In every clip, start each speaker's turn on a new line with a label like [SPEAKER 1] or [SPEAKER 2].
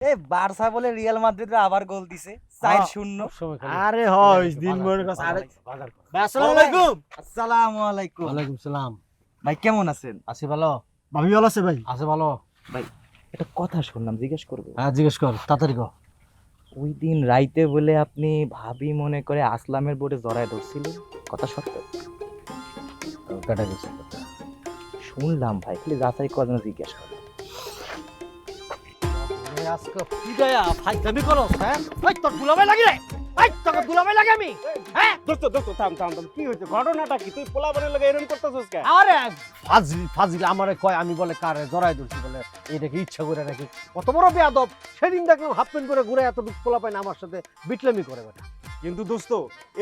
[SPEAKER 1] এই বার্সা বলে রিয়াল মাদ্রিদের আবার গোল দিছে চার শূন্য।
[SPEAKER 2] আরে হয় দিন মনে কথা আরে আসসালামু আলাইকুম।
[SPEAKER 1] আসসালামু আলাইকুম।
[SPEAKER 3] ওয়ালাইকুম সালাম।
[SPEAKER 1] ভাই কেমন আছেন?
[SPEAKER 3] আছি ভালো।
[SPEAKER 2] ভাবি ভালো আছে ভাই?
[SPEAKER 3] আছে ভালো।
[SPEAKER 1] একটা কথা শুনলাম জিজ্ঞেস করব।
[SPEAKER 3] হ্যাঁ জিজ্ঞেস কর তাড়াতাড়ি কর।
[SPEAKER 1] ওই দিন রাইতে বলে আপনি ভাবি মনে করে আসলামের বোর্ডে জড়ায় ধরছিলেন কথা সত্য?
[SPEAKER 3] কেটে গেছে।
[SPEAKER 1] শুনলাম ভাই খালি যাচাই করেন জিজ্ঞেস করলাম।
[SPEAKER 3] আজকে পিডায়া হ্যাঁ? ওই তোর দুলাভাই লাগি রে। ওই তোকে দুলাভাই লাগে আমি হ্যাঁ?
[SPEAKER 2] দোস্ত দোস্ত থাম থাম থাম কি হইছে ঘটনাটা কি? তুই লগে এরকম করতেছস কেন?
[SPEAKER 3] আরে ফাজিল ফাজিল আমারে কয় আমি বলে কারে জড়াই ধরছি? বলে এটাকে ইচ্ছা করে নাকি কত বড় বেয়াদব। সেদিন দেখলাম হাফ প্যান্ট করে ঘুরে এতটুকু পোলা পায় না আমার সাথে বিটলামি করে বেটা।
[SPEAKER 2] কিন্তু দোস্ত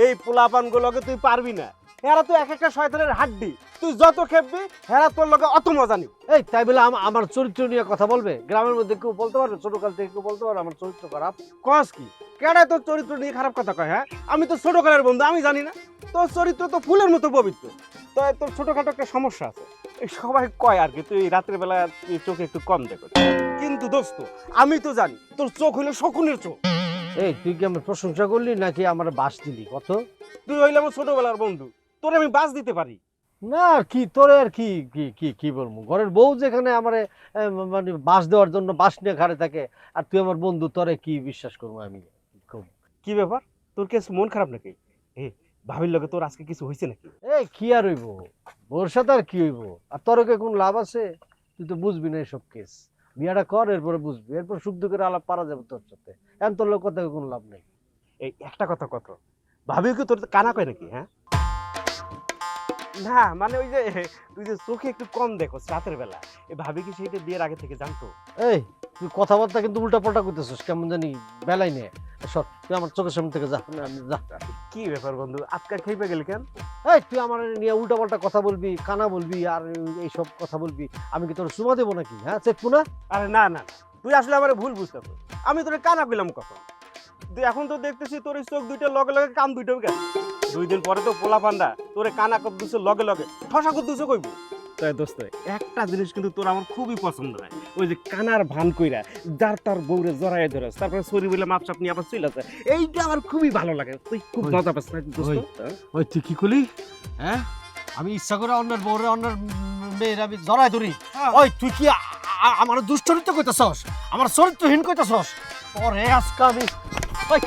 [SPEAKER 2] এই পোলাপান গুলোকে তুই পারবি না। এরা তো এক একটা শয়তানের হাড্ডি। তুই যত খেপবি হেরা তোর লগে অত মজা নি
[SPEAKER 3] এই তাই বলে আমার চরিত্র নিয়ে কথা বলবে? গ্রামের মধ্যে কেউ বলতে পারবে? ছোটকাল থেকে কেউ বলতে পারবে? আমার চরিত্র খারাপ।
[SPEAKER 2] কস কি? কেডা তোর চরিত্র নিয়ে খারাপ কথা কয় হ্যাঁ? আমি তো ছোট কালের বন্ধু আমি জানি না। তোর চরিত্র তো ফুলের মতো পবিত্র। তো তোর ছোটখাটো একটা সমস্যা আছে। এই সবাই কয় আর কি তুই রাত্রে বেলা চোখে একটু কম দেখো। কিন্তু দোস্ত আমি তো জানি তোর চোখ হইল শকুনের চোখ।
[SPEAKER 3] এই তুই কি আমার প্রশংসা করলি নাকি আমার বাস দিলি? কত?
[SPEAKER 2] তুই হইলে আমার ছোটবেলার বন্ধু। তোর আমি বাস দিতে পারি।
[SPEAKER 3] না আর কি তোরে আর কি কি কি কি বলব? ঘরের বউ যেখানে আমারে এ, মানে বাস দেওয়ার জন্য বাস নিয়ে ঘাড়ে থাকে আর তুই আমার বন্ধু তোরে কি বিশ্বাস করব আমি? খুব
[SPEAKER 2] কি ব্যাপার? তোর কেস মন খারাপ নাকি? এ ভাবির লগে তোর আজকে কিছু হয়েছে নাকি?
[SPEAKER 3] এই কি আর হইব? ওর সাথে আর কি হইব? আর তোরকে কোন লাভ আছে? তুই তো বুঝবি না এসব কেস। বিয়াটা কর এরপরে বুঝবি। এরপর সুখ দুঃখের আলাপ পারা যাবে তোর সাথে। এখন তোর লোক কথা কোনো লাভ নেই।
[SPEAKER 2] এই একটা কথা কত ভাবি কি তোর কানা কয় নাকি হ্যাঁ? না মানে ওই যে তুই যে চোখে একটু কম দেখো রাতের বেলা। এই ভাবি কি সেইটা বিয়ের আগে থেকে জানতো?
[SPEAKER 3] এই তুই কথাবার্তা কিন্তু উল্টা পাল্টা করতেছিস কেমন জানি বেলাই নে সর তুই আমার চোখের সামনে থেকে যা আমি যা।
[SPEAKER 2] কি ব্যাপার বন্ধু আজকে খেপে গেলি কেন?
[SPEAKER 3] এই তুই আমার নিয়ে উল্টা পাল্টা কথা বলবি কানা বলবি আর এইসব কথা বলবি আমি কি তোর সুমা দেবো নাকি হ্যাঁ চেকবো না?
[SPEAKER 2] আরে না না তুই আসলে আমার ভুল বুঝতে আমি তোরে কানা কইলাম কখন? তুই এখন তো দেখতেছি তোর চোখ দুইটা লগে লগে কান দুইটাও গেছে। দুই দিন পরে তো পোলা পান্ডা। তোরে কানা কপ দুসে লগে লগে। ঠসা কপ দুসে কইব? তাই দোস্ত একটা জিনিস কিন্তু তোর আমার খুবই পছন্দ হয়। ওই যে কানার ভান কইরা যার তার বউরে জড়াই ধরে তারপরে সরি বলে মাপ চাপ নিয়ে আবার চলে আসে। এইটা আমার খুবই ভালো লাগে। তুই খুব মজা পাস না দোস্ত?
[SPEAKER 3] ওই।
[SPEAKER 2] হ্যাঁ?
[SPEAKER 3] তুই কি করলি? হ্যাঁ? আমি ইচ্ছা করে অন্যের বউরে অন্যের মেয়ের আমি জড়াই ধরি।
[SPEAKER 2] হ্যাঁ।
[SPEAKER 3] ওই তুই কি আমার দুশ্চরিত্র কইতাছস? আমার চরিত্রহীন কইতাছস? ওরে আজকে আমি ওই